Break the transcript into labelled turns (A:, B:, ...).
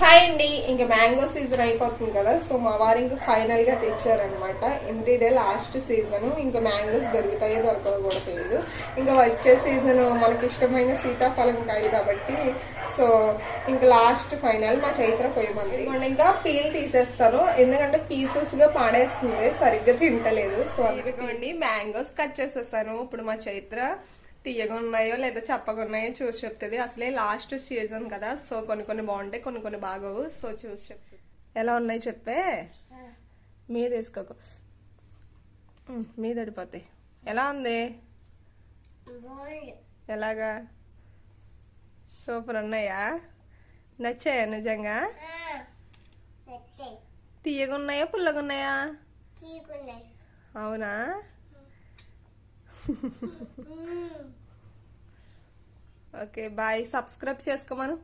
A: Hi అండి. ఇంకా mango season అయిపోతుంది కదా సో మా వారు ఇంకా ఫైనల్గా తెచ్చారనమాట ఇదే లాస్ట్ సీజన్ ఇంకా మ్యాంగోస్ దొరుకుతాయో దొరకదు కూడా తెలియదు ఇంకా వచ్చే సీజన్ మనకి ఇష్టమైన సీతాఫలం కాయలు కాబట్టి సో ఇంకా లాస్ట్ ఫైనల్ మా చైత్ర పోయమంది. ఇదిగోండి ఇంకా పీల్ తీసేస్తాను. ఎందుకంటే పీసెస్గా పాడేస్తుంది సరిగ్గా తింటలేదు. సో అందుకోండి మ్యాంగోస్ కట్ చేసేసాను. ఇప్పుడు మా చైత్ర తీయగా ఉన్నాయో లేదా చప్పగా ఉన్నాయో చూసి చెప్తుంది. అసలే లాస్ట్ సీజన్ కదా. సో కొన్ని కొన్ని బాగుంటాయి కొన్ని కొన్ని బాగోవు. సో చూసి చెప్తుంది. ఎలా ఉన్నాయి చెప్పే? మీద వేసుకోకు ఉమ్, మీద పడిపోతాయి ఎలా ఉంది? ఎలాగా? సూపర్ ఉన్నాయా? నచ్చాయా నిజంగా? తీయగా ఉన్నాయా పుల్లగా ఉన్నాయా అవునా? Okay bye. సబ్స్క్రైబ్ చేసుకోమను.